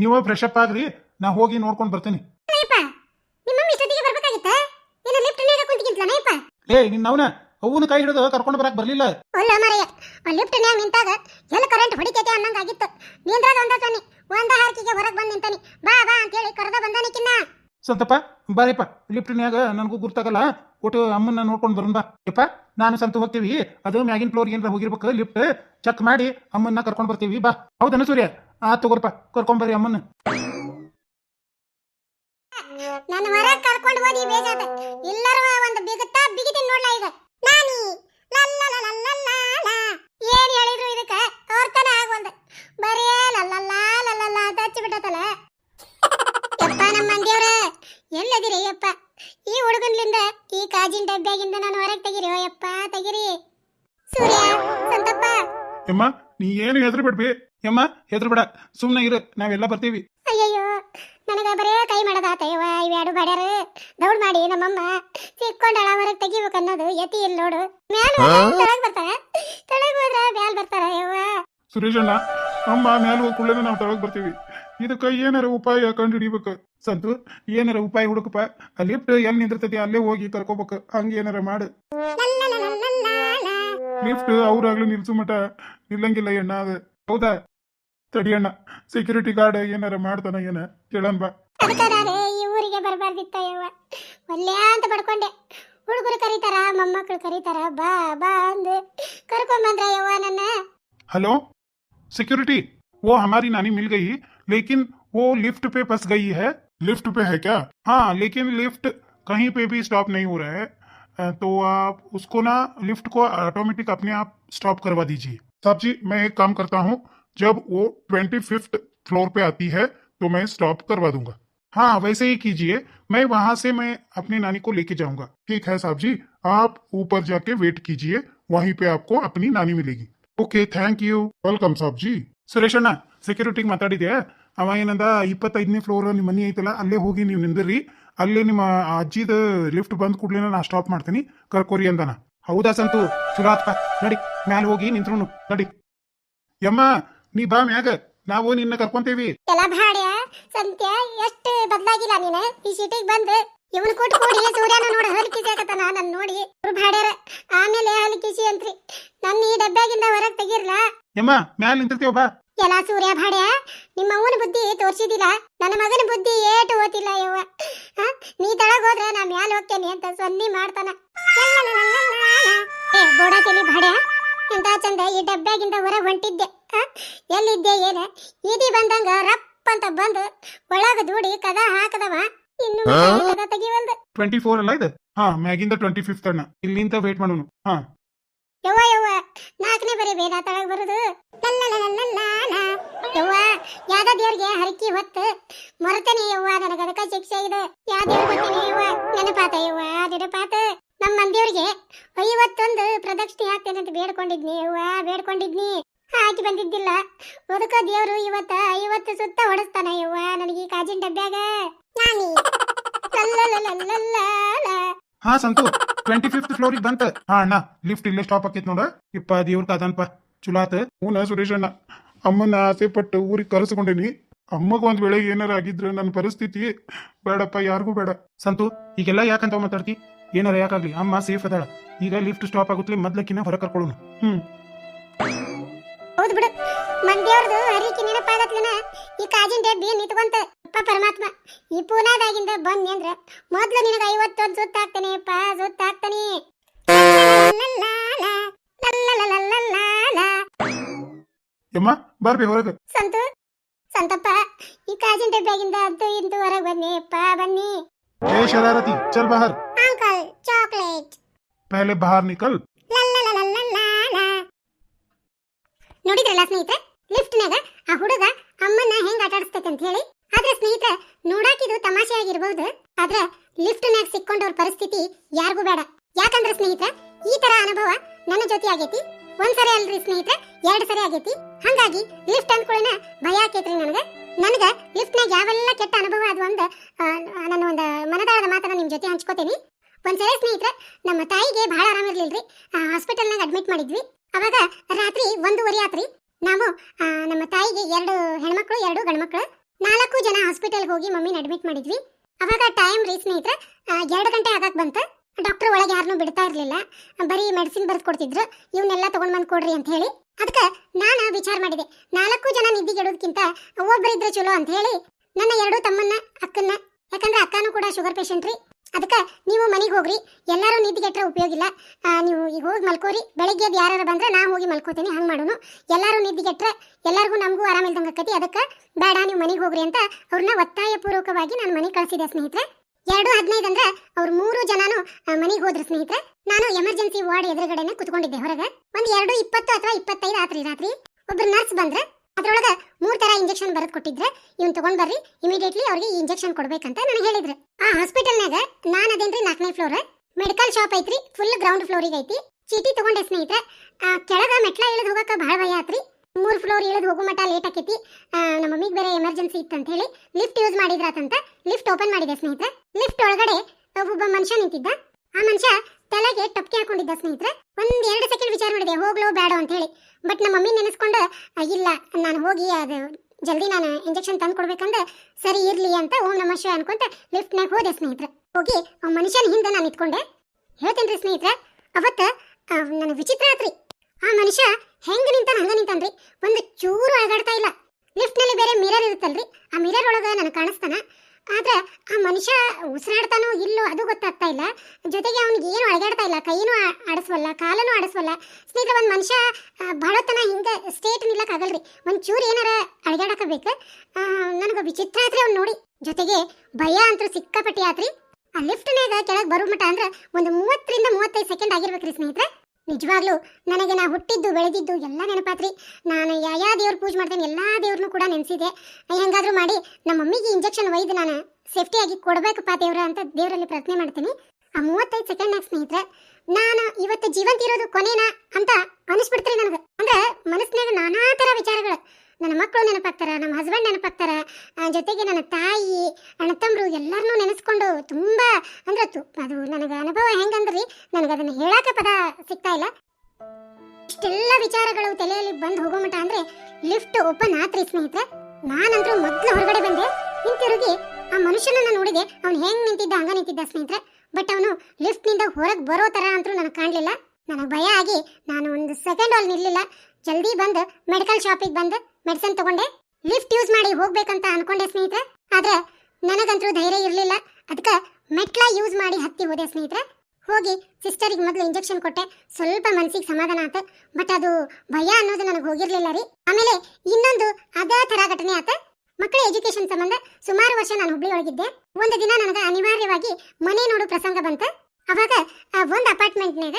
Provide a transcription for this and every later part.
ನೀವು fresh up ಆಗ್ರಿ. ನಾ ಹೋಗಿ ನೋಡ್ಕೊಂಡು ಬರ್ತೀನಿ. ಲಿಫ್ಟ್ ನ್ಯಾಗ ಏ ನಿನ್ನ ಅವನ ಅವನ ಕೈ ಹಿಡಿದು ಕರ್ಕೊಂಡು ಬರಕ್ ಬರ್ಲಿಲ್ಲ. ಅಲ್ಲ ಮರೆಯ ಆ ಲಿಫ್ಟ್ ನ್ಯಾಗ ನಿಂತಾಗ ಎಲ್ಲ ಕರೆಂಟ್ ಹೊಡಿತೈತೆ ಅನ್ನಂಗಾಗಿತ್ತು. ನಿಂದ್ರದ ಒಂದ ತಾನಿ ಒಂದ ಹಾರ್ಕಿಗೆ ಹೊರಗೆ ಬಂದು ನಿಂತಾನಿ. ಬಾ ಬಾ ಅಂತ ಹೇಳಿ ಕರೆದ ಬಂದಾನಿಕಿನ್ನ. ಸಂತಪ್ಪ ಬಾರಿಪ್ಪ ಲಿಫ್ಟ್ನ್ಯಾಗ ನನಗೂ ಗುರ್ತಾಗಲ್ಲ. ಒಟ್ಟು ಅಮ್ಮನ್ನ ನೋಡ್ಕೊಂಡು ಬರೋಣ ಬಾ. ಯಪ್ಪ ನಾನು ಸಂತ ಹೋಗ್ತೀವಿ. ಅದು ಮ್ಯಾಗಿನ್ ಫ್ಲೋರ್ ಏನಾರ ಹೋಗಿರ್ಬೇಕು ಲಿಫ್ಟ್ ಚೆಕ್ ಮಾಡಿ ಅಮ್ಮನ್ನ ಕರ್ಕೊಂಡು ಬರ್ತೀವಿ. ಬಾ. ಹೌದನ ಸೂರ್ಯ? ಆ ತಗೋರಪ್ಪ ಕರ್ಕೊಂಡ್ ಬರ್ರಿ ನೀ ಏನು ಹೆದ್ರ ಬಿಡ್ಬಿ ಯಮ್ಮ ಹೆದ್ರ ಬಿಡ ಸುಮ್ಮನೆ ಇರು ನಾವೆಲ್ಲ ಬರ್ತೀವಿ. ಅಯ್ಯಯ್ಯೋ ನನಗೆ ಬರೇ ಕೈ ಮಾಡೋದಾತಯ್ಯವ ಇವೆರಡು ಬಡ್ಯಾರ ದೌಡ್ ಮಾಡಿ ನಮ್ಮಮ್ಮ. ಸಿಕ್ಕೊಂಡಳ ಹೊರಗೆ ತೆಗಿಬೇಕು ಅನ್ನೋದು ಯತಿ ಇಲ್ಲ ನೋಡು. ಮ್ಯಾಲ ತಳಗ್ ಬರ್ತಾರ? ತಳಗ್ ಹೋದ್ರ ಮ್ಯಾಲ್ ಬರ್ತಾರ ಯವ್ವ? ಸುರೇಶಣ್ಣ ಅಮ್ಮ ಮ್ಯಾಲ ಹೋಗಿ ಕುಳ್ಳೇನೆ ನಾವು ತಳಗ್ ಬರ್ತೀವಿ. ಇದಕ್ಕೆ ಏನಾರ ಉಪಾಯ ಕಂಡು ಹಿಡಿಬೇಕು ಸಂತು ಏನಾರ ಉಪಾಯ ಹುಡುಕಪ್ಪ? ಆ ಲಿಫ್ಟ್ ಎಲ್ಲಿ ನಿಂದಿರ್ತೈತಿ ಅಲ್ಲೇ ಹೋಗಿ ಕರ್ಕೋಬೇಕು. ಹಂಗೆ ಏನಾರ ಮಾಡು. ಲಿಫ್ಟ್ ಅವ್ರಾಗ್ಲೂ ನಿಲ್ಸು ಮಟ ನಿಲ್ಲಂಗಿಲ್ಲ ಅಣ್ಣ ಅದು ಹೌದಾ ತಡಿ ಅಣ್ಣ ಸೆಕ್ಯೂರಿಟಿ ಗಾರ್ಡ್ ಏನಾರ ಮಾಡ್ತಾನ ಏನ ಕೇಳನ್ ಬಾ ಅದಕ್ಕ ನಾನು ಈ ಊರಿಗೆ ಬರಬಾರ್ದಿತ್ತ ಯವ್ವ ಒಲ್ಲೆ ಅಂತ ಪಡ್ಕೊಂಡೆ ಹುಡುಗರು ಕರೀತಾರ ಮೊಮ್ಮಕ್ಕಳು ಕರೀತಾರ ಬಾ ಬಾ ಅಂದು ಕರ್ಕೊಂಬಂದ್ರ ಯವ್ವ ನನ್ನ हेलो सिक्योरिटी वो हमारी नानी मिल गई लेकिन वो लिफ्ट पे फंस गई है लिफ्ट पे है क्या हाँ लेकिन लिफ्ट कहीं पे भी स्टॉप नहीं हो रहा है अ, तो आप उसको ना लिफ्ट को ऑटोमेटिक अपने आप स्टॉप करवा दीजिए साहब जी मैं एक काम करता हूँ जब वो ट्वेंटी फिफ्थ फ्लोर पे आती है तो मैं स्टॉप करवा दूंगा हाँ वैसे ही कीजिए मैं वहां से मैं अपनी नानी को लेके जाऊंगा ठीक है साहब जी आप ऊपर जाके वेट कीजिए वहीं पे आपको अपनी नानी मिलेगी okay thank you welcome Sab G ಸುರೇಶಣ್ಣ ಸೆಕ್ಯೂರಿಟಿಗೆ ಮಾತಾಡಿದೆ ಅವ ಏನಂದ ಇಪ್ಪತ್ತೈದನೇ ಫ್ಲೋರ್ ನಿಮ್ಮ ಮನೆ ಐತಲ್ಲ ಅಲ್ಲೇ ಹೋಗಿ ನೀವು ನಿಂದಿರ್ರಿ ಅಲ್ಲೇ ನಿಮ್ಮ ಅಜ್ಜಿದ ಲಿಫ್ಟ್ ಬಂದ್ ಕೂಡಲೇ ನಾ ಸ್ಟಾಪ್ ಮಾಡ್ತೀನಿ. ಕರ್ಕೋರಿ ಅಂದನ. ಹೌದಾ ಸಂತು? ಚಲೋ ಆತ್ಪ ನಡಿ ಮ್ಯಾಲ ಹೋಗಿ ನಿಂತ್ರು ನಡಿ. ಯಮ್ಮ ನೀ ಬಾ ಮ್ಯಾಗ. ನಾವು ನಿನ್ನ ಕರ್ಕೊಂತೇವಿ. ಎಲ್ಲ ಭಾಡ್ಯ. ಸಂತ್ಯ ಎಷ್ಟು ಬದಲಾಗಿಲ್ಲ ನೀನು. ಈ ಸಿಟಿಗೆ ಬಂದು ಇವನು ಕೊಟ್ಟು ಕೂಡಿ ಸೂರ್ಯನ ನೋಡಿ ಹಲ್ಕಿಸಿ ಆಗತ್ತಾನ ನನ್ ನೋಡಿ. ಇವ್ರು ಭಾಡ್ಯಾರ ಆಮೇಲೆ ಹಲಕಿಸಿ ಅಂತ್ರಿ. ನನ್ನ ಈ ಡಬ್ಬ್ಯಾಗಿಂದ ಹೊರಗೆ ತೆಗಿರ್ಲ? ಯಮ್ಮ ಮ್ಯಾಲ ನಿಂತಿರ್ತೇವ ಬಾ. ಎಲ್ಲ ಸೂರ್ಯ ಭಾಡ್ಯ ನಿಮ್ಮ ಅವನ ಬುದ್ಧಿ ತೋರ್ಸಿದಿಲ್ಲ ನನ್ನ ಮಗನ ಬುದ್ಧಿ ಏಟು ಓದಿಲ್ಲ ಯವ್ವ? ನೀ ತಳಗ ಹೋದ್ರೆ ನಾ ಮ್ಯಾಲ ಹೋಗ್ತೇನೆ ಅಂತ ಸೊನ್ನಿ ಮಾಡ್ತಾನ. ಏ ಬೋಡ ತಲಿ ಭಾಡ್ಯ ಎಂತ ಚಂದ ಈ ಡಬ್ಬ್ಯಾಗಿಂದ ಹೊರಗೆ ಹೊಂಟಿದ್ದೆ? ಎಲ್ಲಿದ್ದೆ ಏನ? ಈದಿ ಬಂದಂಗ ರಪ್ ಅಂತ ಬಂದು ಒಳಗ ದೂಡಿ ಕದ ಹಾಕದವ. ಇನ್ನು ಕದ ತೆಗಿವಲ್ದು ಟ್ವೆಂಟಿ ಫೋರ್ ಅಲ್ಲ ಇದು? ಹಾ ಮ್ಯಾಗಿಂದ ಟ್ವೆಂಟಿ ಫಿಫ್ತ್ ಅಣ್ಣ. ಇಲ್ಲಿಂದ ವೇಟ್ ಮಾಡೋನು. ಹಾ. ಯವ್ವ ಯವ್ವ, ನಾಲ್ಕನೇ ಬರೀ ಬೇಡ ತಳಗ್ ಬರುದು. ಯವ್ವ, ಯಾದ ದೇವ್ರಿಗೆ ಹರಕಿ ಹೊತ್ತು ಮರತನೆ ಯವ್ವ, ನನಗ ಅದಕ್ಕ ಶಿಕ್ಷೆ ಇದೆ. ಯಾವ ದೇವ್ರ ಯವ್ವ, ನೆನಪಾತ ಯವ್ವ, ನೆನಪಾತ. ನಮ್ಮ ಮಂದಿಯವ್ರಿಗೆ ಐವತ್ತೊಂದು ಪ್ರದಕ್ಷಿಣೆ ಹಾಕ್ತೇನೆ ಅಂತ ಬೇಡ್ಕೊಂಡಿದ್ನಿ ಯವ್ವ, ಬೇಡ್ಕೊಂಡಿದ್ನಿ. ಹಾಕಿ ಬಂದಿದ್ದಿಲ್ಲ. ಒದಕ ದೇವ್ರು ಇವತ್ತ ಐವತ್ತು ಸುತ್ತ ಹೊಡಸ್ತಾನ ಯವ್ವ, ನನಗೆ ಕಾಜಿನ ಡಬ್ಬ್ಯಾಗ ನಾನಿ. ಹಾ ಸಂತು ಟ್ವೆಂಟಿ ಫಿಫ್ತ್ ಫ್ಲೋರಿಗೆ ಬಂತ. ಹಾ ಅಣ್ಣ ಲಿಫ್ಟ್ ಇಲ್ಲೇ ಸ್ಟಾಪ್ ಆಕೈತಿ ನೋಡ. ಇಪ್ಪ, ದೇವ್ರ ಕಾದನ್ಪ ಚಲೋ ಆತ. ಹೂನ ಸುರೇಶ್ ಅಣ್ಣ ಅಮ್ಮನ ಆಸೆ ಪಟ್ಟು ಊರಿಗೆ ಕರೆಸ್ಕೊಂಡೇನಿ. ಅಮ್ಮಗ ಒಂದ್ ವೇಳೆ ಏನಾರ ಆಗಿದ್ರೆ ನನ್ನ ಪರಿಸ್ಥಿತಿ ಬೇಡಪ್ಪ, ಯಾರಿಗೂ ಬೇಡ. ಸಂತು, ಈಗೆಲ್ಲ ಯಾಕಂತ ಮಾತಾಡ್ತಿ? ಏನಾರ ಯಾಕಾಗ್ಲಿ? ಅಮ್ಮ ಸೇಫ್ ಅದಾಳ. ಈಗ ಲಿಫ್ಟ್ ಸ್ಟಾಪ್ ಆಗುತ್ತೆ ಮೊದ್ಲಕ್ಕಿನ ಹೊರ ಕರ್ಕೊಳ್ಳೋಣ ಹ್ಮ್. ಹೌದು ಬಿಡು. ಮಂದಿಯವ್ರದು ಹರಿಕೆ ನೆನಪಾಗತ್ಲನ? ಈ ಕಾಜಿನ ಡಬ್ಬಿ ನಿಂತ್ಕೊಂತ. ಅಪ್ಪ ಪರಮಾತ್ಮ ಈ ಪೂನಾದಾಗಿಂದ ಬಂದೆ ಅಂದ್ರೆ ಮೊದಲು ನಿನಗೆ ಐವತ್ತೊಂದು ಸುತ್ತಾಕ್ತಾನೆ ಅಪ್ಪ ಸುತ್ತಾಕ್ತಾನೆ. ಯಮ್ಮ ಬರ್ರಿ ಹೊರಗೆ ಸಂತು ಸಂತಪ್ಪ ಈ ಕಾಜಿನ ಡಬ್ಬ್ಯಾಗಿಂದ ಅದು ಇಂದು ಹೊರಗೆ ಬನ್ನಿ ಅಪ್ಪ ಬನ್ನಿ. ಏ ಶರಾರತಿ ಚಲ್ ಬಾಹರ್ ಅಂಕಲ್ ಚಾಕ್ಲೇಟ್. ಪಹಲೆ ಬಾಹರ್ ನಿಕಲ್. ನೋಡಿದ್ರಲ್ಲ ಸ್ನೇಹಿತರೆ ಲಿಫ್ಟ್ನಾಗ ಆ ಹುಡುಗ ಅಮ್ಮನ್ನ ಹೆಂಗ್ ಆಟಾಡಿಸ್ತೈತೆ ಅಂತ ಹೇಳಿ? ಆದ್ರೆ ಸ್ನೇಹಿತರೆ, ನೋಡಾಕಿದು ತಮಾಷೆ ಆಗಿರ್ಬಹುದು ಆದ್ರೆ ಲಿಫ್ಟ್ನಾಗ ಸಿಕ್ಕೊಂಡವ್ರ ಪರಿಸ್ಥಿತಿ ಯಾರಿಗೂ ಬೇಡ. ಯಾಕಂದ್ರೆ ಸ್ನೇಹಿತರೆ, ಈ ತರ ಅನುಭವ ನನ್ನ ಜೊತೆ ಆಗೈತಿ. ಒಂದ್ಸರಿ ಅಲ್ರಿ ಸ್ನೇಹಿತರೆ ಎರಡ್ ಸರಿ ಆಗೈತಿ. ಹಂಗಾಗಿ ಲಿಫ್ಟ್ ಅಂದ್ಕೊಳ್ಳೇನ ಭಯ ಆಕೈತ್ರಿ ನನಗೆ. ಲಿಫ್ಟ್ ಲಿಫ್ಟ್ನಾಗ ಯಾವೆಲ್ಲ ಕೆಟ್ಟ ಅನುಭವ ಅದು ಒಂದು ನನ್ನ ಒಂದು ಮನದಾಳದ ಮಾತನ್ನ ನಿಮ್ ಜೊತೆ ಹಂಚ್ಕೋತೀನಿ. ಒಂದ್ಸರಿ ಸ್ನೇಹಿತರೆ, ನಮ್ಮ ತಾಯಿಗೆ ಬಹಳ ಆರಾಮಿರ್ಲಿಲ್ರಿ. ಹಾಸ್ಪಿಟಲ್ನಾಗ ಅಡ್ಮಿಟ್ ಮಾಡಿದ್ವಿ. ಅವಾಗ ರಾತ್ರಿ ಒಂದೂವರೆ ಆತ್ರಿ. ನಾವು ನಮ್ಮ ತಾಯಿಗೆ ಎರಡು ಹೆಣ್ಮಕ್ಳು, ಎರಡು ಗಂಡ್ಮಕ್ಳು. ನಾಲ್ಕು ಜನ ಹಾಸ್ಪಿಟಲ್ಗೆ ಹೋಗಿ ಮಮ್ಮಿನ ಅಡ್ಮಿಟ್ ಮಾಡಿದ್ವಿ. ಅವಾಗ ಟೈಮ್ ರೀ ಸ್ನೇಹಿತರೆ ಎರಡು ಗಂಟೆ ಆಗಕ್ಕೆ ಬಂತ. ಡಾಕ್ಟರ್ ಒಳಗೆ ಯಾರನ್ನೂ ಬಿಡ್ತಾ ಇರಲಿಲ್ಲ. ಬರೀ ಮೆಡಿಸಿನ್ ಬರೆದ್ಕೊಡ್ತಿದ್ರು ಇವನ್ನೆಲ್ಲ ತಗೊಂಡ್ ಬಂದು ಕೊಡ್ರಿ ಅಂತ ಹೇಳಿ. ಅದಕ್ಕೆ ನಾನು ವಿಚಾರ ಮಾಡಿದೆ. ನಾಲ್ಕು ಜನ ನಿದ್ದಿಗೆಡೋದಕ್ಕಿಂತ ಒಬ್ಬರಿದ್ರೆ ಚಲೋ ಅಂತ ಹೇಳಿ ನನ್ನ ಎರಡು ತಮ್ಮನ್ನ, ಅಕ್ಕನ್ನ, ಯಾಕಂದ್ರೆ ಅಕ್ಕನೂ ಕೂಡ ಶುಗರ್ ಪೇಷಂಟ್ ರೀ. ಅದಕ್ಕೆ ನೀವು ಮನೆಗೆ ಹೋಗ್ರಿ. ಎಲ್ಲರೂ ನಿದ್ದಿಗೆಟ್ರೆ ಉಪಯೋಗ ಇಲ್ಲ. ನೀವು ಈಗ ಹೋಗಿ ಮಲ್ಕೋರಿ. ಬೆಳಗ್ಗೆ ಅದು ಯಾರು ಬಂದ್ರೆ ನಾ ಹೋಗಿ ಮಲ್ಕೋತೀನಿ, ಹಂಗೆ ಮಾಡೋನು. ಎಲ್ಲರೂ ನಿದ್ದಿಗೆಟ್ರೆ ಎಲ್ಲರಿಗೂ ನಮಗೂ ಆರಾಮಿಲ್ದಂಗೆ ಆಕತಿ. ಅದಕ್ಕೆ ಬೇಡ, ನೀವು ಮನೆಗೆ ಹೋಗ್ರಿ ಅಂತ ಅವ್ರನ್ನ ಒತ್ತಾಯಪೂರ್ವಕವಾಗಿ ನಾನು ಮನೆಗೆ ಕಳಿಸಿದೆ ಸ್ನೇಹಿತರೆ. ಎರಡು ಹದಿನೈದು ಅಂದ್ರೆ ಅವ್ರು ಮೂರು ಜನನು ಮನೆಗೆ ಹೋದ್ರು ಸ್ನೇಹಿತರೆ. ನಾನು ಎಮರ್ಜೆನ್ಸಿ ವಾರ್ಡ್ ಎದುರುಗಡೆನೆ ಕುತ್ಕೊಂಡಿದ್ದೆ ಹೊರಗೆ. ಒಂದು ಎರಡು ಇಪ್ಪತ್ತು ಅಥವಾ ಇಪ್ಪತ್ತೈದು ಆತ್ರಿ ರಾತ್ರಿ. ಒಬ್ರು ನರ್ಸ್ ಬಂದ್ರೆ ಅದ್ರೊಳಗ ಮೂರು ತರ ಇಂಜೆಕ್ಷನ್ ಬರೆದು ಕೊಟ್ಟಿದ್ರೆ ಇವ್ನು ತಗೊಂಡ್ ಬರ್ರಿ ಇಮಿಡಿಯೇಟ್ಲಿ ಅವ್ರಿಗೆ ಈ ಇಂಜೆಕ್ಷನ್ ಕೊಡ್ಬೇಕಂತ ನನಗೆ ಹೇಳಿದ್ರು. ಆ ಹಾಸ್ಪಿಟಲ್ನಾಗ ನಾನ್ ಅದೇನ್ರಿ ನಾಲ್ಕನೇ ಫ್ಲೋರ್ ಮೆಡಿಕಲ್ ಶಾಪ್ ಐತ್ರಿ ಫುಲ್ ಗ್ರೌಂಡ್ ಫ್ಲೋರಿಗೆ ಐತಿ. ಚೀಟಿ ತಗೊಂಡೆ ಸ್ನೇಹಿತರೆ. ಕೆಳಗ ಮೆಟ್ಲ ಇಳಿದು ಹೋಗಕ್ಕೆ ಬಹಳ ಭಯ ಆತ್ರಿ. ಮೂರ್ ಫ್ಲೋರ್ ಇಳಿದು ಹೋಗೋ ಮಟ್ಟ ಲೇಟ್ ಆಕೈತಿ. ನಮ್ಮ ಮಮ್ಮಿಗೆ ಬೇರೆ ಎಮರ್ಜೆನ್ಸಿ ಇತ್ತಂತ ಹೇಳಿ ಲಿಫ್ಟ್ ಯೂಸ್ ಮಾಡಿದ್ರಾತಂತ ಲಿಫ್ಟ್ ಓಪನ್ ಮಾಡಿದೆ ಸ್ನೇಹಿತರೆ. ಲಿಫ್ಟ್ ಒಳಗಡೆ ಒಬ್ಬ ಮನುಷ್ಯ ನಿಂತಿದ್ದ. ಆ ಮನುಷ್ಯ ತಲೆಗೆ ಟಪ್ಕೆ ಹಾಕೊಂಡಿದ್ದ ಸ್ನೇಹಿತರೆ. ಒಂದ್ ಎರಡು ಸೆಕೆಂಡ್ ವಿಚಾರ ಮಾಡಿದೆ, ಹೋಗ್ಲೋ ಬೇಡ ಅಂತ ಹೇಳಿ. ಬಟ್ ನಮ್ಮ ಮಮ್ಮಿ ನೆನೆಸ್ಕೊಂಡು ಇಲ್ಲ, ನಾನು ಹೋಗಿ ಅದು ಜಲ್ದಿ ನಾನು ಇಂಜೆಕ್ಷನ್ ತಂದು ಕೊಡ್ಬೇಕಂದ್ರೆ ಸರಿ ಇರ್ಲಿ ಅಂತ ಓಂ ನಮ ಶಿವ ಅನ್ಕೊಂತ ಲಿಫ್ಟ್ನಾಗ ಹೋದೆ ಸ್ನೇಹಿತರೆ. ಹೋಗಿ ಆ ಮನುಷ್ಯನ ಹಿಂದೆ ನಾನು ನಿಂತ್ಕೊಂಡೆ. ಹೇಳ್ತೇನ್ರಿ ಸ್ನೇಹಿತರೆ, ಅವತ್ತ ನನಗೆ ವಿಚಿತ್ರ ಆತ್ರಿ ಆ ಮನುಷ್ಯ ಹೆಂಗ್ ನಿಂತಾನ, ಹಂಗ ನಿಂತಾನ್ರಿ. ಒಂದು ಚೂರು ಅಳಗಾಡ್ತಾ ಇಲ್ಲ. ಲಿಫ್ಟ್ನಲ್ಲಿ ಬೇರೆ ಮಿರರ್ ಇರುತ್ತಲ್ರಿ. ಆ ಮಿರರ್ ಒಳಗ ನನಗೆ ಕಾಣಿಸ್ತಾನ. ಆದ್ರೆ ಆ ಮನುಷ್ಯ ಉಸಿರಾಡ್ತಾನೋ ಇಲ್ಲೋ ಅದು ಗೊತ್ತಾಗ್ತಾ ಇಲ್ಲ. ಜೊತೆಗೆ ಅವ್ನಿಗೆ ಏನು ಅಳಗಾಡ್ತಾ ಇಲ್ಲ. ಕೈನೂ ಆಡಿಸ್ವಲ್ಲ, ಕಾಲನೂ ಆಡಿಸ್ವಲ್ಲ. ಸ್ನೇಹಿತರೆ, ಒಂದು ಮನುಷ್ಯ ಬಹಳತನ ಹಿಂಗೆ ಸ್ಟೇಟ್ ನಿಲ್ಲಕ್ ಆಗಲ್ರಿ. ಒಂದ್ ಚೂರು ಏನಾರ ಅಳಗಾಡಕಬೇಕು. ನನಗೆ ವಿಚಿತ್ರ ಆತ್ರಿ ಅವ್ನು ನೋಡಿ. ಜೊತೆಗೆ ಭಯ ಅಂತೂ ಸಿಕ್ಕಾಪಟ್ಟಿ ಆತ್ರಿ. ಆ ಲಿಫ್ಟ್ನಾಗ ಕೆಳಗೆ ಬರೋ ಮಟ್ಟ ಅಂದ್ರೆ ಒಂದು ಮೂವತ್ತರಿಂದ ಮೂವತ್ತೈದು ಸೆಕೆಂಡ್ ಆಗಿರ್ಬೇಕ್ರಿ ಸ್ನೇಹಿತರೆ. ನಿಜವಾಗ್ಲೂ ನನಗೆ ನಾ ಹುಟ್ಟಿದ್ದು, ಬೆಳೆದಿದ್ದು ಎಲ್ಲ ನೆನಪಾತ್ರಿ. ನಾನು ಯಾವ ದೇವ್ರ ಪೂಜೆ ಮಾಡ್ತೇನೆ, ಎಲ್ಲಾ ದೇವ್ರನ್ನೂ ಕೂಡ ನೆನೆಸಿದೆ. ಹೆಂಗಾದ್ರೂ ಮಾಡಿ ನಮ್ಮ ಮಮ್ಮಿಗೆ ಇಂಜೆಕ್ಷನ್ ಒಯ್ದು ನಾನು ಸೇಫ್ಟಿಯಾಗಿ ಕೊಡ್ಬೇಕಪ್ಪ ದೇವ್ರ ಅಂತ ದೇವರಲ್ಲಿ ಪ್ರಾರ್ಥನೆ ಮಾಡ್ತೀನಿ. ಆ ಮೂವತ್ತೈದು ಸೆಕೆಂಡ್ನಾಗ ಸ್ನೇಹಿತರೆ, ನಾನು ಇವತ್ತು ಜೀವಂತ ಇರೋದು ಕೊನೆನಾ ಅಂತ ಅನಿಸ್ಬಿಡ್ತೀರಿ ನನಗೆ. ಅಂದ್ರೆ ಮನಸ್ಸಿನಾಗ ನಾನಾ ಥರ ವಿಚಾರಗಳು. ನನ್ನ ಮಕ್ಕಳು ನೆನಪಾಗ್ತಾರೆ, ನಮ್ಮ ಹಸ್ಬೆಂಡ್ ನೆನಪಾಗ್ತಾರ ಜೊತೆಗೆ ನನ್ನ ತಾಯಿ, ಅಣ್ಣ ತಮ್ಮರು ಎಲ್ಲರನ್ನೂ ನೆನೆಸ್ಕೊಂಡು ತುಂಬ ಅಂದ್ರೆ ಅದು ನನಗೆ ಅನುಭವ ಹೆಂಗಂದ್ರಿ, ನನಗೆ ಅದನ್ನು ಹೇಳಾಕ ಪದ ಸಿಗ್ತಾ ಇಲ್ಲ. ಇಷ್ಟೆಲ್ಲ ವಿಚಾರಗಳು ತಲೆಯಲ್ಲಿ ಬಂದು ಹೋಗೋ ಮಟ್ಟ ಅಂದ್ರೆ ಲಿಫ್ಟ್ ಓಪನ್ ಆತ್ರಿ ಸ್ನೇಹಿತರೆ. ನಾನಂದ್ರೂ ಮೊದ್ಲು ಹೊರಗಡೆ ಬಂದೆ, ಹಿಂತಿರುಗಿ ಆ ಮನುಷ್ಯನನ್ನ ನೋಡಿದೆ, ಅವನು ಹೆಂಗ್ ನಿಂತಿದ್ದ, ಹಂಗ ನಿಂತಿದ್ದ ಸ್ನೇಹಿತರೆ. ಬಟ್ ಅವನು ಲಿಫ್ಟ್ನಿಂದ ಹೊರಗೆ ಬರೋ ತರ ಅಂತೂ ನನಗೆ ಕಾಣಲಿಲ್ಲ. ನನಗೆ ಭಯ ಆಗಿ ನಾನು ಒಂದು ಸೆಕೆಂಡ್ ಅಲ್ಲಿ ನಿಲ್ಲಿಲ್ಲ. ಜಲ್ದಿ ಬಂದು ಮೆಡಿಕಲ್ ಶಾಪಿಗೆ ಬಂದು ಮೆಡಿಸಿನ್ ತಗೊಂಡೆ, ಲಿಫ್ಟ್ ಯೂಸ್ ಮಾಡಿ ಹೋಗ್ಬೇಕಂತ ಅನ್ಕೊಂಡೆ ಸ್ನೇಹಿತರೆ. ಆದ್ರೆ ನನಗಂತೂ ಧೈರ್ಯ ಇರಲಿಲ್ಲ. ಅದಕ್ಕೆ ಮೆಟ್ಲ ಯೂಸ್ ಮಾಡಿ ಹತ್ತಿ ಹೋದೆ ಸ್ನೇಹಿತರೆ. ಹೋಗಿ ಸಿಸ್ಟರಿಗೆ ಮೊದಲು ಇಂಜೆಕ್ಷನ್ ಕೊಟ್ಟೆ. ಸ್ವಲ್ಪ ಮನಸ್ಸಿಗೆ ಸಮಾಧಾನ ಆತ. ಬಟ್ ಅದು ಭಯ ಅನ್ನೋದು ನನಗೆ ಹೋಗಿರ್ಲಿಲ್ಲ ರೀ. ಆಮೇಲೆ ಇನ್ನೊಂದು ಅದೇ ಥರ ಘಟನೆ ಆತ. ಮಕ್ಕಳ ಎಜುಕೇಶನ್ ಸಂಬಂಧ ಸುಮಾರು ವರ್ಷ ನಾನು ಹುಬ್ಳಿ ಒಳಗಿದ್ದೆ. ಒಂದು ದಿನ ನನಗೆ ಅನಿವಾರ್ಯವಾಗಿ ಮನೆ ನೋಡು ಪ್ರಸಂಗ ಬಂತ. ಅವಾಗ ಒಂದು ಅಪಾರ್ಟ್ಮೆಂಟ್ನಾಗ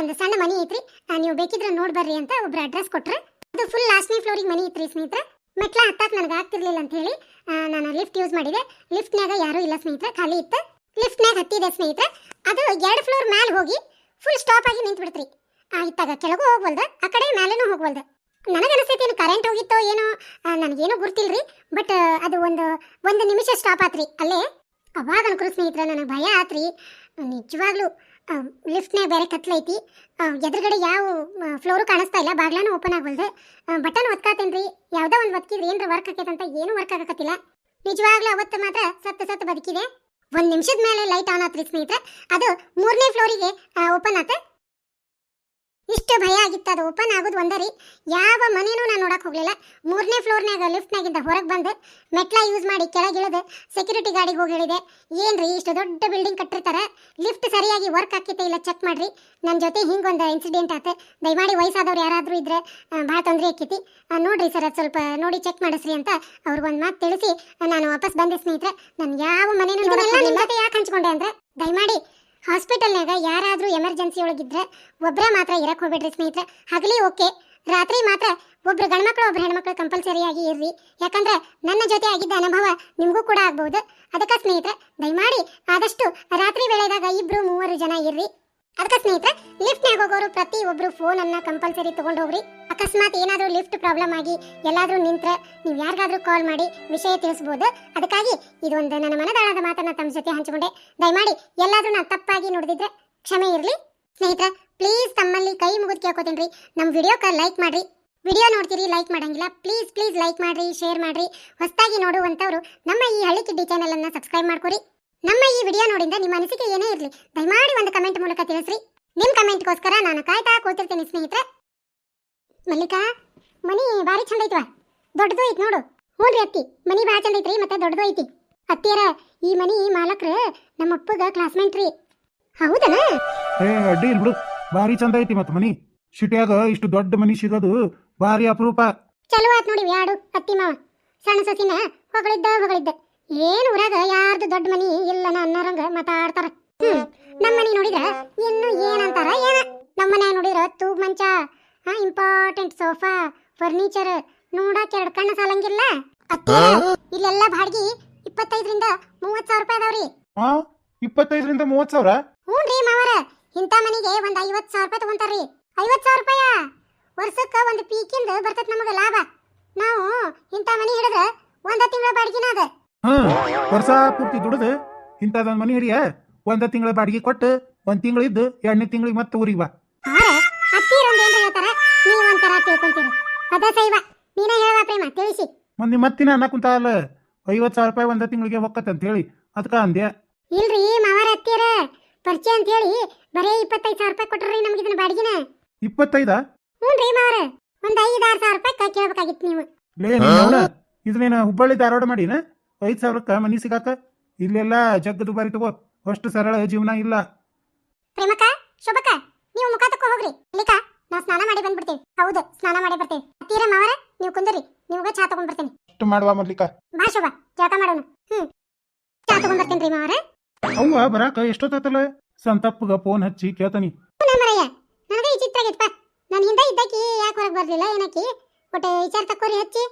ಒಂದು ಸಣ್ಣ ಮನೆ ಐತ್ರಿ. ನೀವು ಬೇಕಿದ್ರೆ ನೋಡ್ಬರ್ರಿ ಅಂತ ಒಬ್ರು ಅಡ್ರೆಸ್ ಕೊಟ್ರು. ಅದು ಫುಲ್ ಲಾಸ್ಟ್ನೇ ಫ್ಲೋರಿಗೆ ಮನಿ ರೀ ಸ್ನೇಹಿತರೆ. ಮೆಟ್ಲ ಹತ್ತಾಕ್ ನನಗೆ ಆಗ್ತಿರ್ಲಿಲ್ಲ ಅಂತ ಹೇಳಿ ನಾನು ಲಿಫ್ಟ್ ಯೂಸ್ ಮಾಡಿದೆ. ಲಿಫ್ಟ್ನಾಗ ಯಾರೂ ಇಲ್ಲ ಸ್ನೇಹಿತರೆ, ಖಾಲಿ ಇತ್ತು. ಲಿಫ್ಟ್ನಾಗ ಹತ್ತಿದೆ ಸ್ನೇಹಿತರೆ. ಅದು ಎರಡು ಫ್ಲೋರ್ ಮ್ಯಾಲೆ ಹೋಗಿ ಫುಲ್ ಸ್ಟಾಪ್ ಆಗಿ ನಿಂತು ಬಿಡ್ತ್ರಿ ಇತ್ತಾಗ ಕೆಳಗೂ ಹೋಗ್ವಲ್ದ, ಆ ಕಡೆ ಮೇಲೇನೂ ನನಗೆ ಅನಿಸ್ತೈತಿ ಏನು ಕರೆಂಟ್ ಹೋಗಿತ್ತೋ ಏನೋ ನನಗೇನು ನನಗೇನೂ ಗುರ್ತಿಲ್ರಿ ಬಟ್ ಅದು ಒಂದು ಒಂದು ನಿಮಿಷ ಸ್ಟಾಪ್ ಆತ್ರಿ. ಅಲ್ಲೇ, ಅವಾಗ ಅನ್ಕರು ಸ್ನೇಹಿತರೆ, ನನಗೆ ಭಯ ಆತ್ರಿ. ನಿಜವಾಗ್ಲೂ ಲಿಫ್ಟ್ನಾಗ ಬೇರೆ ಕತ್ಲೈತಿ ಎದುರುಗಡೆ ಯಾವ ಫ್ಲೋರು ಕಾಣಿಸ್ತಾ ಇಲ್ಲ. ಬಾಗ್ಲಾನು ಓಪನ್ ಆಗವಲ್ದು ಬಟನ್ ಒತ್ಕಾತೇನ್ರಿ. ಯಾವುದೋ ಒಂದು ಒತ್ಕಿದ್ರೆ ಏನ್ರ ವರ್ಕ್ ಆಕೈತಂತ ಏನೂ ವರ್ಕ್ ಆಗಕತ್ತಿಲ್ಲ. ನಿಜವಾಗ್ಲೂ ಅವತ್ತು ಮಾತ್ರ ಸತ್ತು ಸತ್ತು ಬದುಕಿದೆ. ಒಂದು ನಿಮಿಷದ ಮೇಲೆ ಲೈಟ್ ಆನ್ ಆತ್ರಿ ಸ್ನೇಹಿತರೆ. ಅದು ಮೂರನೇ ಫ್ಲೋರಿಗೆ ಓಪನ್ ಆತ. ಇಷ್ಟು ಭಯ ಆಗಿತ್ತು ಅದು ಓಪನ್ ಆಗೋದು ಒಂದರಿ. ಯಾವ ಮನೇನೂ ನಾನು ನೋಡಕ್ಕೆ ಹೋಗಲಿಲ್ಲ. ಮೂರನೇ ಫ್ಲೋರ್ನಾಗ ಲಿಫ್ಟ್ನಾಗಿಂದ ಹೊರಗೆ ಬಂದು ಮೆಟ್ಲ ಯೂಸ್ ಮಾಡಿ ಕೆಳಗಿಳಿದು ಸೆಕ್ಯೂರಿಟಿ ಗಾಡಿಗೆ ಹೋಗಿ ಹೇಳಿದೆ ಏನ್ರಿ ಇಷ್ಟು ದೊಡ್ಡ ಬಿಲ್ಡಿಂಗ್ ಕಟ್ಟಿರ್ತಾರೆ? ಲಿಫ್ಟ್ ಸರಿಯಾಗಿ ವರ್ಕ್ ಆಕೈತೆ ಇಲ್ಲ? ಚೆಕ್ ಮಾಡಿರಿ. ನನ್ನ ಜೊತೆ ಹಿಂಗೊಂದು ಇನ್ಸಿಡೆಂಟ್ ಆತ. ದಯಮಾಡಿ ವಯಸ್ಸಾದವ್ರು ಯಾರಾದರೂ ಇದ್ದರೆ ಭಾಳ ತೊಂದರೆ ಆಕೈತಿ. ನೋಡಿರಿ ಸರ್ ಅದು ಸ್ವಲ್ಪ ನೋಡಿ ಚೆಕ್ ಮಾಡಿಸ್ರಿ ಅಂತ ಅವ್ರಿಗೊಂದು ಮಾತು ತಿಳಿಸಿ ನಾನು ವಾಪಸ್ ಬಂದೆ ಸ್ನೇಹಿತರೆ. ನಾನು ಯಾವ ಮನೇನೂ ನೋಡಲ್ಲ ನಿಮ್ಮ ಜೊತೆ ಯಾಕೆ ಹಂಚ್ಕೊಂಡೆ ಅಂದರೆ ದಯಮಾಡಿ ಹಾಸ್ಪಿಟಲ್ನಾಗ ಯಾರಾದರೂ ಎಮರ್ಜೆನ್ಸಿ ಒಳಗಿದ್ರೆ ಒಬ್ಬರೇ ಮಾತ್ರ ಇರಕ್ಕೆ ಹೋಗ್ಬೇಡ್ರಿ ಸ್ನೇಹಿತರೆ. ಹಗಲಿ ಓಕೆ. ರಾತ್ರಿ ಮಾತ್ರ ಒಬ್ರು ಗಂಡ್ಮಕ್ಳು, ಒಬ್ರು ಹೆಣ್ಮಕ್ಳು ಕಂಪಲ್ಸರಿಯಾಗಿ ಇರ್ರಿ. ಯಾಕಂದ್ರೆ ನನ್ನ ಜೊತೆ ಆಗಿದ್ದ ಅನುಭವ ನಿಮಗೂ ಕೂಡ ಆಗ್ಬಹುದು ಅದಕ್ಕೆ ಸ್ನೇಹಿತರೆ, ದಯಮಾಡಿ ಆದಷ್ಟು ರಾತ್ರಿ ವೇಳೆದಾಗ ಇಬ್ರು ಮೂವರು ಜನ ಇರ್ರಿ. ಅದಕ್ಕೆ ಸ್ನೇಹಿತರೆ ಲಿಫ್ಟ್ನಾಗ ಹೋಗೋರು ಪ್ರತಿ ಒಬ್ರು ಫೋನ್ ಅನ್ನ ಕಂಪಲ್ಸರಿ ತಗೊಂಡು ಹೋಗ್ರಿ. ಅಕಸ್ಮಾತ್ ಏನಾದರೂ ಲಿಫ್ಟ್ ಪ್ರಾಬ್ಲಮ್ ಆಗಿ ಎಲ್ಲಾದರೂ ನಿಂತ್ರೆ ನೀವು ಯಾರಿಗಾದರೂ ಕಾಲ್ ಮಾಡಿ ವಿಷಯ ತಿಳಿಸ್ಬೋದು. ಅದಕ್ಕಾಗಿ ಇದೊಂದು ನನ್ನ ಮನದಾಳದ ಮಾತನ್ನ ತಮ್ಮ ಜೊತೆ ಹಂಚಿಕೊಂಡೆ. ದಯಮಾಡಿ ಎಲ್ಲಾದರೂ ನಾನು ತಪ್ಪಾಗಿ ನೋಡಿದ್ರೆ ಕ್ಷಮೆ ಇರಲಿ. ಸ್ನೇಹಿತರೆ ಪ್ಲೀಸ್ ತಮ್ಮಲ್ಲಿ ಕೈ ಮುಗಿದು ಕೇಳ್ಕೊತೀನಿ ನಮ್ಮ ವಿಡಿಯೋಕ್ಕೆ ಲೈಕ್ ಮಾಡ್ರಿ. ವಿಡಿಯೋ ನೋಡ್ತೀರಿ ಲೈಕ್ ಮಾಡಂಗಿಲ್ಲ. ಪ್ಲೀಸ್ ಪ್ಲೀಸ್ ಲೈಕ್ ಮಾಡ್ರಿ ಶೇರ್ ಮಾಡ್ರಿ. ಹೊಸದಾಗಿ ನೋಡುವಂಥವ್ರು ನಮ್ಮ ಈ ಹಳ್ಳಿ ಕಿಡ್ಡಿ ಚಾನೆಲ್ ಅನ್ನ ಸಬ್ಸ್ಕ್ರೈಬ್ ಮಾಡ್ಕೊರಿ. ನಮ್ಮ ಈ ವಿಡಿಯೋ ನೋಡಿಂದ ನಿಮ್ಮ ಅನಿಸಿಕೆ ಏನೇ ಇರಲಿ, ದಯಮಾಡಿ ಒಂದು ಕಮೆಂಟ್ ಮೂಲಕ ತಿಳಿಸ್ರಿ. ನಿಮ್ ಕಮೆಂಟ್ಗೋಸ್ಕರ ನಾನು ಕಾಯ್ತಾ ಕೂತಿರ್ತೀನಿ ಸ್ನೇಹಿತರೆ. ಮಲ್ಲಿಕಾ ಮನಿ ಭಾರಿ ಚಂದ ಐತ್ವಾ? ದೊಡ್ಡದು ಐತಿ ನೋಡು. ಹ್ಞೂನ್ರಿ ಅತ್ತಿ ಮನಿ ಭಾಳ ಚಂದ ಐತ್ರಿ ಮತ್ತೆ ದೊಡ್ಡದು ಐತಿ. ಅತ್ತಿಯರ ಈ ಮನಿ ಮಾಲಕ್ರ ನಮ್ಮ ಅಪ್ಪಗ ಕ್ಲಾಸ್ಮೇಟ್ ರೀ. ಹೌದನ? ಏ ಅಡ್ಡಿ ಇಲ್ಲ ಬಿಡು. ಭಾರಿ ಚಂದ ಐತಿ ಮತ್ತೆ ಮನಿ. ಸಿಟಿಯಾಗ ಇಷ್ಟು ದೊಡ್ಡ ಮನಿ ಸಿಗೋದು ಭಾರಿ ಅಪರೂಪ. ಚಲೋ ಆತ್ ನೋಡಿ ಯಾಡು ಅತ್ತಿ ಮಾವ. ಸಣ್ಣ ಸಸಿನ ಹೊಗಳಿದ್ದ ಹೊಗಳಿದ್ದ. ಏನ್ ಊರಾಗ ಯಾರ್ದು ದೊಡ್ಡ ಮನಿ ಇಲ್ಲನ ಅನ್ನೋರಂಗ ಮಾತಾಡ್ತಾರ. ಹ್ಮ್ ನಮ್ಮ ಮನಿ ನೋಡಿದ್ರ ಇನ್ನು ಏನಂತಾರ ಏನ? ನಮ್ಮ ಮನ್ಯಾಗ ನೋಡಿದ್ರ ತೂಗ್ ಮಂಚ ಹಾ ಇಂಪಾರ್ಟೆಂಟ್ ಸೋಫಾ ಫರ್ನಿಚರ್ ನೋಡಾಕ ಎರಡ್ ಕಣ್ಣು ಸಾಲಂಗಿಲ್ಲ ಅತ್ತಿ ಇಲ್ಲೆಲ್ಲ ಬಾಡ್ಗಿ ಇಪ್ಪತ್ತೈದರಿಂದ ಮೂವತ್ ಸಾವಿರ ರೂಪಾಯಿ ಅದಾವ್ರಿ ಹಾ ಇಪ್ಪತ್ತೈದರಿಂದ ಮೂವತ್ ಸಾವಿರ ಹ್ಞೂನ್ರಿ ಮಾವರ ಇಂಥ ಮನಿಗೆ ಒಂದ್ ಐವತ್ ಸಾವಿರ ರೂಪಾಯಿ ತಗೊಂತಾರ್ರಿ ಐವತ್ ಸಾವಿರ ರೂಪಾಯ ವರ್ಷಕ್ಕ ಒಂದು ಪೀಕಿಂದ ಬರ್ತೈತ್ ನಮಗ ಲಾಭ ನಾವು ಇಂಥ ಮನಿ ಹಿಡಿದ್ರ ಒಂದ ತಿಂಗಳ ಬಾಡಿಗೆನ ಅದ ಹ್ಮ್ ವರ್ಷ ಪೂರ್ತಿ ದುಡ್ದು ಇಂಥದೊಂದ್ ಮನಿ ಹಿಡಿಯ ಒಂದ ತಿಂಗಳ ಬಾಡಿಗೆ ಕೊಟ್ಟು ಒಂದ್ ತಿಂಗಳು ಇದ್ದು ಎರಡನೇ ತಿಂಗಳಿಗೆ ಮತ್ತೆ ಊರಿಗೆ ಬಾ ಆರೆ ಅತ್ತೀರೊಂದ್ ಏನ್ರ ಹೇಳ್ತಾರ? ನೀವ್ ಒಂಥರ ತಿಳ್ಕೊಂತೀರಿ. ಅದ ಸೈವ ನೀನೇ ಹೇಳುವ ಪ್ರೇಮ ತಿಳಿಸಿ. ಮಂದಿ ಮತ್ತಿನ ಅನ್ನ ಕುಂತಾಲ ಐವತ್ ಸಾವಿರ ರೂಪಾಯಿ ಒಂದ ತಿಂಗಳಿಗೆ ಹೊಕ್ಕತ್ ಅಂತ ಹೇಳಿ ಅದಕ್ಕ ಅಂದೆ ಇಲ್ರಿ ಮಾವರ ಹತ್ತಿರ ಪರಿಚಯ ಅಂತ ಹೇಳಿ ಬರೇ ಇಪ್ಪತ್ತೈದು ಸಾವಿರ ರೂಪಾಯಿ ಕೊಟ್ರಿ ನಮ್ಗೆ ಇದನ್ನ ಬಾಡಿಗೆನ. ಇಪ್ಪತ್ತೈದ? ಹ್ಞೂನ್ರಿ ಮಾವರ ಒಂದ್ ಐದ್ ಆರು ಸಾವಿರ ರೂಪಾಯಿ ಕೇಳ್ಬೇಕಾಗಿತ್ತು ನೀವು. ಲೇ ಇದನ್ನೇನ ಹುಬ್ಬಳ್ಳಿ ಧಾರವಾಡ ಮಾಡಿನ? ಐದ್ ಸಾವಿರಕ್ಕ ಮನಿ ಸಿಗಾಕ? ಇಲ್ಲೆಲ್ಲ ಜಗ್ಗ ದುಬಾರಿ ತಗೋ ಅಷ್ಟು ಸರಳ ಜೀವನ ಇಲ್ಲ. ಪ್ರೇಮಕ ಶುಭಕ ನೀವು ಮುಖ ತಕ್ಕ ಹೋಗ್ರಿ. ಲಿಖಾ ನಾವು ಸ್ನಾನ ಮಾಡಿ ಬಂದ್ಬಿಡ್ತೀವಿ ಹೌದು ಸ್ನಾನ ಮಾಡಿ ಬರ್ತೀವಿ ಅತ್ತೀರ ಮಾವರ ನೀವು ಕುಂದರಿ. ನಿಮ್ಗೆ ಚಾ ತಗೊಂಡ್ ಬರ್ತೇನೆ. ಎಷ್ಟು ಮಾಡುವ ಮೊದ್ಲಿಕ ಬಾ ಚಾ ಜಳಕ ಮಾಡೋಣ. ಹ್ಮ್. ಚಾ ತಗೊಂಡ್ ಬರ್ತೀನಿ ರೀ ಮಾವರ. ಅವ್ವ ಬರಾಕ ಎಷ್ಟೊತ್ತಲ್ಲ ಸಂತಪ್ಪಗ ಫೋನ್ ಹಚ್ಚಿ ಕೇಳ್ತಾನಿ. ಮರಯ್ಯ ನನಗೆ ಈ ಚಿತ್ರ ಆಗಿತ್ತಪ್ಪ ನಾನು ಹಿಂದೆ ಇದ್ದಕ್ಕಿ ಯಾಕೆ ಹೊರಗೆ ಬರ್ಲಿಲ್ಲ ಏನಕ್ಕಿ? ಒಟ್ಟೆ ವಿಚಾರ ತಕ್ಕೋರಿ ಹಚ್ಚಿ.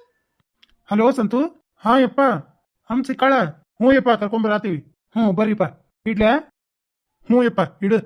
ಹಲೋ ಸಂತು. ಹಾ ಯಪ್ಪ ಹಮ್ ಸಿಕ್ಕಾಳ ಹ್ಞೂ ಯಪ್ಪ ಕರ್ಕೊಂಬರಾತೀವಿ ಹ್ಞೂ ಬರ್ರಿಪ್ಪ. ಇಡ್ಲ? ಹ್ಞೂ ಯಪ್ಪ ಇಡು.